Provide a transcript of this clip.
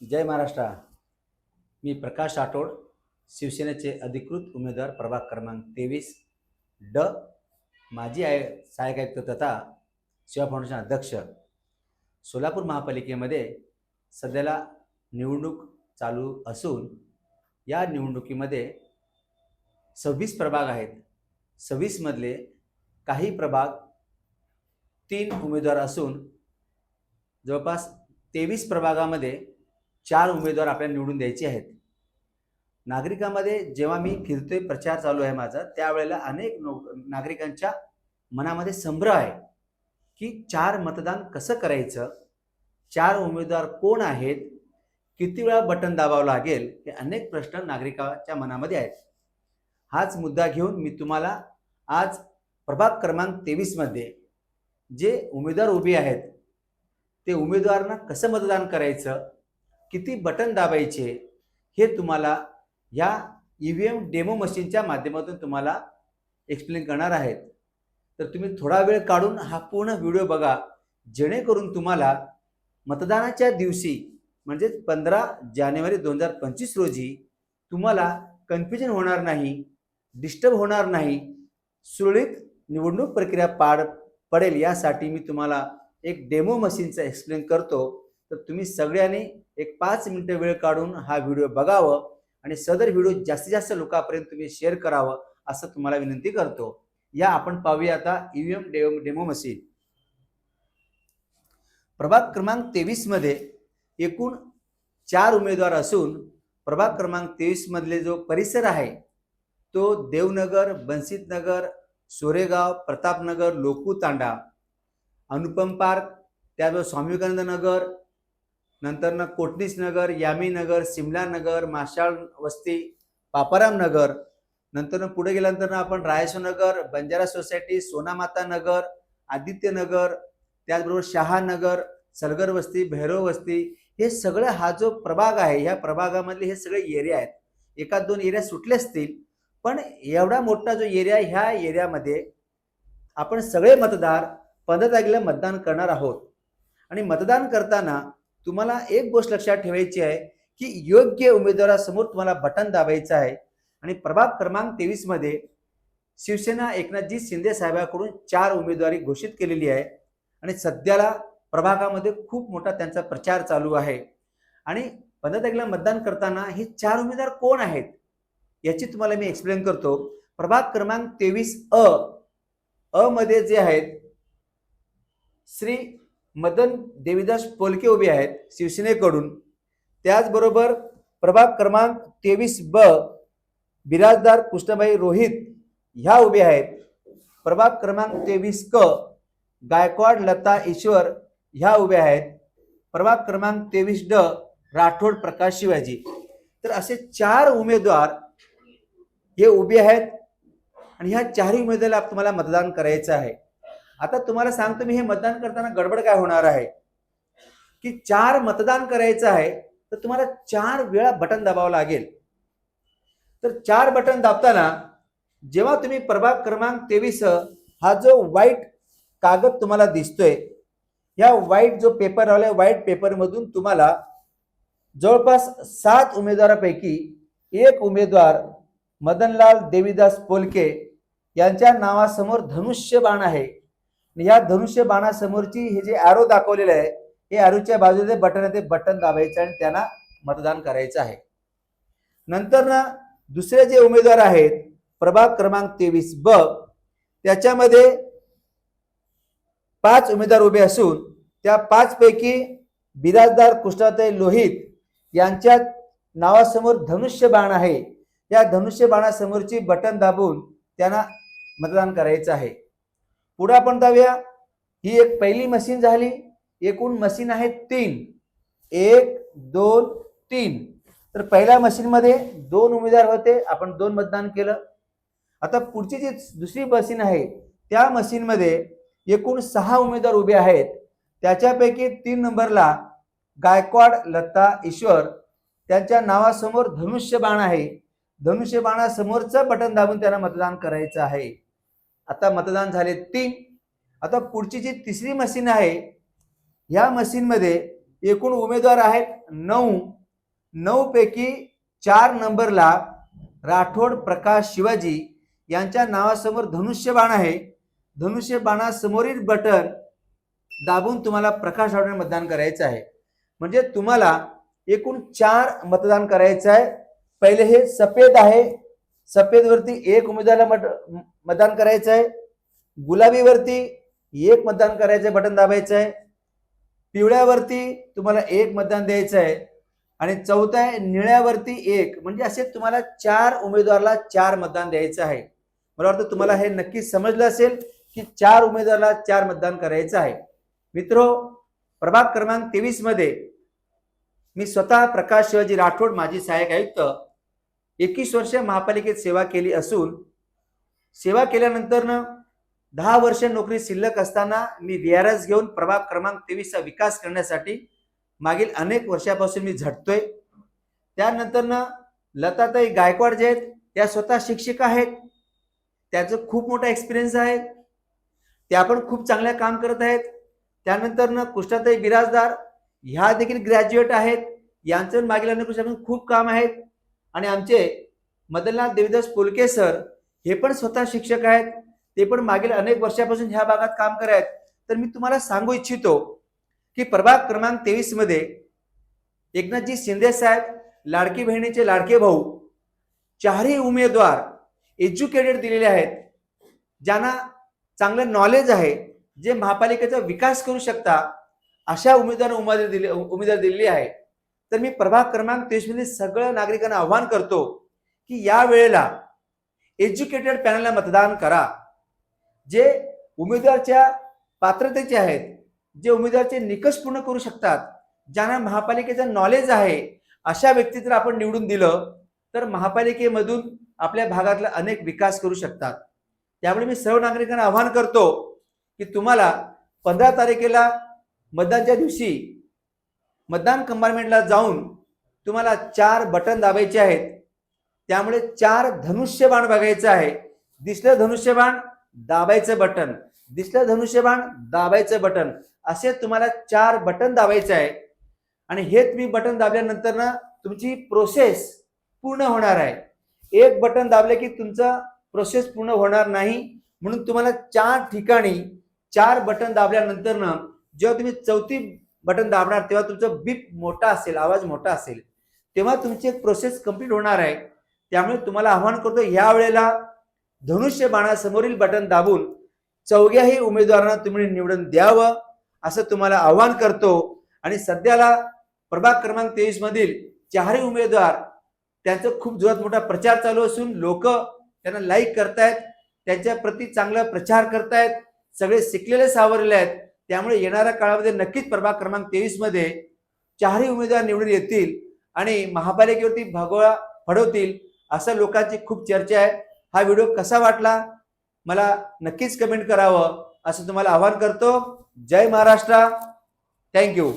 जय महाराष्ट्र. मी प्रकाश राठोड शिवसेनेचे अधिकृत उमेदवार प्रभाग क्रमांक तेवीस ड माजी आय सहाय्यक आयुक्त तथा सेवा फाउंडेशन अध्यक्ष. सोलापूर महापालिकेमध्ये सध्याला निवडणूक चालू असून या निवडणुकीमध्ये सव्वीस प्रभाग आहेत. सव्वीसमधले काही प्रभाग तीन उमेदवार असून जवळपास तेवीस प्रभागामध्ये चार उमेदवार आपल्याला निवडून द्यायचे आहेत. नागरिकांमध्ये जेव्हा मी फिरतोय प्रचार चालू आहे माझा त्यावेळेला अनेक नो नागरिकांच्या मनामध्ये संभ्रम आहे की चार मतदान कसं करायचं? चार उमेदवार कोण आहेत? किती वेळा बटन दाबावं लागेल? हे अनेक प्रश्न नागरिकाच्या मनामध्ये आहेत. हाच मुद्दा घेऊन मी तुम्हाला आज प्रभाग क्रमांक तेवीसमध्ये जे उमेदवार उभे आहेत ते उमेदवारांना कसं मतदान करायचं? किती बटन दाबायचे हे तुम्हाला ह्या ई व्ही एम डेमो मशीनच्या माध्यमातून तुम्हाला एक्सप्लेन करणार आहेत. तर तुम्ही थोडा वेळ काढून हा पूर्ण व्हिडिओ बघा. जेणेकरून तुम्हाला मतदानाच्या दिवशी म्हणजेच पंधरा जानेवारी दोन हजार पंचवीस रोजी तुम्हाला कन्फ्युजन होणार नाही डिस्टर्ब होणार नाही सुरळीत निवडणूक प्रक्रिया पार पडेल यासाठी मी तुम्हाला एक डेमो मशीनचा एक्सप्लेन करतो. तर तुम्ही सगळ्यांनी एक पाच मिनिटं वेळ काढून हा व्हिडिओ बघावं आणि सदर व्हिडिओ जास्तीत जास्त लोकांपर्यंत तुम्ही शेअर करावं असं तुम्हाला विनंती करतो. या आपण पाहूया आता ईव्हीएम डेमो डेमो मशीन. प्रभाग क्रमांक तेवीसमध्ये एकूण चार उमेदवार असून प्रभाग क्रमांक तेवीस मधले जो परिसर आहे तो देवनगर बनसितनगर सोरेगाव प्रतापनगर लोकू तांडा अनुपम पार्क त्याचबरोबर स्वामी विवेकानंद नगर नंतर ना यामीनगर नगर यामी नगर सिमला नगर माशाळ वस्ती पापाराम नगर. नंतर पुढे गेल्यानंतर आपण रायसो नगर बंजारा सोसायटी सोनामाता नगर आदित्यनगर त्याचबरोबर शहानगर सलगर वस्ती भैरव वस्ती. हे सगळं हा जो प्रभाग आहे ह्या प्रभागामधले हे सगळे एरिया आहेत. एका दोन एरिया सुटले असतील पण एवढा मोठा जो एरिया आहे, ह्या एरियामध्ये आपण सगळे मतदार पंधरा तारखेला मतदान करणार आहोत. आणि मतदान करताना तुम्हाला एक गोष्ट लक्षात ठेवायची आहे की योग्य उमेदवारासमोर तुम्हाला बटन दाबायचं आहे. आणि प्रभाग क्रमांक तेवीसमध्ये शिवसेना एकनाथजी शिंदे साहेबांकडून चार उमेदवारी घोषित केलेली आहे. आणि सध्याला प्रभागामध्ये खूप मोठा त्यांचा प्रचार चालू आहे. आणि पंधरा तारखेला मतदान करताना हे चार उमेदवार कोण आहेत याची तुम्हाला मी एक्सप्लेन करतो. प्रभाग क्रमांक तेवीस अ अ मध्ये जे आहेत श्री मदन देवीदास पोलके उभे आहेत शिवसेनेकडून. त्याचबरोबर प्रभाग क्रमांक तेवीस ब बिराजदार कृष्णबाई रोहित ह्या उभे आहेत. प्रभाग क्रमांक तेवीस क गायकवाड लता ईश्वर ह्या उभ्या आहेत. प्रभाग क्रमांक तेवीस ड राठोड प्रकाश शिवाजी. तर असे चार उमेदवार हे उभे आहेत आणि ह्या चारही उमेदवाराला तुम्हाला मतदान करायचं आहे. आता तुम्हाला सांगतो मी हे मतदान करताना गडबड काय होणार आहे? की चार मतदान करायचं आहे तर तुम्हाला चार वेळा बटन दाबावं लागेल. तर चार बटन दाबताना जेव्हा तुम्ही प्रभाग क्रमांक तेवीस हा जो व्हाईट कागद तुम्हाला दिसतोय या व्हाईट जो पेपर आलाय व्हाईट पेपरमधून तुम्हाला जवळपास सात उमेदवारापैकी एक उमेदवार मदनलाल देवीदास पोलके यांच्या नावासमोर धनुष्य बाण आहे. या धनुष्य बाणासमोरची हे जे ॲरो दाखवलेलं आहे हे ॲरोच्या बाजूला बटन आहे ते बटन दाबायचं आणि त्यांना मतदान करायचं आहे. नंतर ना दुसरे जे उमेदवार आहेत प्रभाग क्रमांक तेवीस ब त्याच्यामध्ये पाच उमेदवार उभे असून त्या पाचपैकी बिराजदार कृष्णाताई लोहित यांच्या नावासमोर धनुष्य बाण आहे. या धनुष्य बाणासमोरची बटन दाबून त्यांना मतदान करायचं आहे. पुढे आपण जाऊया. ही एक पहिली मशीन झाली. एकूण मशीन आहेत तीन. एक दोन तीन. तर पहिल्या मशीनमध्ये दोन उमेदवार होते. आपण दोन मतदान केलं. आता पुढची जी दुसरी मशीन आहे त्या मशीनमध्ये एकूण सहा उमेदवार उभे आहेत. त्याच्यापैकी तीन नंबरला गायकवाड लता ईश्वर. त्यांच्या नावासमोर धनुष्य बाण आहे. धनुष्य बाणासमोरचं बटन दाबून त्यांना मतदान करायचं आहे. आता मतदान झाले तीन. आता पुढची जी तिसरी मशीन आहे या मशीनमध्ये एकूण उमेदवार आहेत नऊ. नऊ पैकी चार नंबरला राठोड प्रकाश शिवाजी यांच्या नावासमोर धनुष्यबाण आहे. धनुष्यबाणासमोरील बटन दाबून तुम्हाला प्रकाश राठोड मतदान करायचं आहे. म्हणजे तुम्हाला एकूण चार मतदान करायचं आहे. पहिले हे सफेद आहे. सफेदवरती एक उमेदवाराला मत मतदान करायचं आहे गुलाबीवरती एक मतदान करायचं बटन दाबायचं आहे पिवळ्यावरती तुम्हाला एक मतदान द्यायचं आहे आणि चौथा आहे निळ्यावरती एक म्हणजे असे तुम्हाला चार उमेदवाराला चार मतदान द्यायचं आहे. मला वाटतं तुम्हाला हे नक्की समजलं असेल की चार उमेदवाराला चार मतदान करायचं आहे. मित्रो प्रभाग क्रमांक तेवीसमध्ये मी स्वतः प्रकाश शिवाजी राठोड माजी सहाय्यक आयुक्त एकवीस वर्ष महापालिकेत सेवा केली असून सेवा केल्यानंतरनं दहा वर्ष नोकरी शिल्लक असताना मी व्ही आर एस घेऊन प्रभाग क्रमांक तेवीसचा विकास करण्यासाठी मागील अनेक वर्षापासून मी झटतोय. त्यानंतरनं लताताई गायकवाड जे आहेत त्या स्वतः शिक्षिका आहेत. त्याचं खूप मोठा एक्सपिरियन्स आहे. त्या पण खूप चांगल्या काम करत आहेत. त्यानंतरनं कृष्णाताई बिराजदार ह्या देखील ग्रॅज्युएट आहेत. यांचं मागील अनेक वर्षापासून खूप काम आहेत. आणि आमचे मदनलाल देवीदास पोलके सर हे पण स्वतः शिक्षक आहेत. ते पण मागील अनेक वर्षापासून ह्या भागात काम करत आहेत. तर मी तुम्हाला सांगू इच्छितो की प्रभाग क्रमांक तेवीसमध्ये एकनाथजी शिंदे साहेब लाडकी बहिणीचे लाडके भाऊ चारही उमेदवार एज्युकेटेड दिलेले आहेत. ज्यांना चांगलं नॉलेज आहे जे महापालिकेचा विकास करू शकता अशा उमेदवार उमेदवार दिले उमेदवार दिलेली आहे. तर मी प्रभाग क्रमांक तेवीसमध्ये सगळ्या नागरिकांना आव्हान करतो की या वेळेला एज्युकेटेड पॅनलला मतदान करा. जे उमेदवारच्या पात्रतेचे आहेत जे उमेदवारचे निकष पूर्ण करू शकतात ज्यांना महापालिकेचं नॉलेज आहे अशा व्यक्ती जर आपण निवडून दिलं तर महापालिकेमधून आपल्या भागातला अनेक विकास करू शकतात. त्यामुळे मी सर्व नागरिकांना आवाहन करतो की तुम्हाला पंधरा तारखेला मतदानच्या दिवशी मतदान कंपार्टमेंटला जाऊन तुम्हाला चार बटन दाबायचे आहेत. त्यामुळे चार धनुष्यबाण बघायचं आहे. दिसलं धनुष्यबाण दाबायचं बटन. दिसलं धनुष्यबाण दाबायचं बटन. असे तुम्हाला चार बटन दाबायचं आहे. आणि हे तुम्ही बटन दाबल्यानंतर ना तुमची प्रोसेस पूर्ण होणार आहे. एक बटन दाबले की तुमचं प्रोसेस पूर्ण होणार नाही. म्हणून तुम्हाला चार ठिकाणी चार बटन दाबल्यानंतर ना जेव्हा तुम्ही चौथी बटन दाबणार तेव्हा तुमचं बीप मोठा असेल आवाज मोठा असेल. तेव्हा तुमची एक प्रोसेस कंप्लीट होणार आहे. त्यामुळे तुम्हाला आव्हान करतो या वेळेला धनुष्य बाणासमोरील बटन दाबून चौघ्याही उमेदवारांना तुम्ही निवडून द्यावं असं तुम्हाला आव्हान करतो. आणि सध्याला प्रभाग क्रमांक तेवीस मधील चारही उमेदवार त्यांचा खूप जोरात मोठा प्रचार चालू असून लोक त्यांना लाईक करतायत त्यांच्या प्रती चांगला प्रचार करतायत सगळे शिकलेले सावरलेले आहेत. त्यामुळे येणाऱ्या काळामध्ये नक्कीच प्रभाग क्रमांक तेवीसमध्ये चारही उमेदवार निवडून येतील आणि महापालिकेवरती भगोळा फडवतील. असं लोकांची खूप चर्चा आहे. हा व्हिडिओ कसा वाटला? मला नक्कीच कमेंट करावं. असं तुम्हाला आवाहन करतो. जय महाराष्ट्र. थँक्यू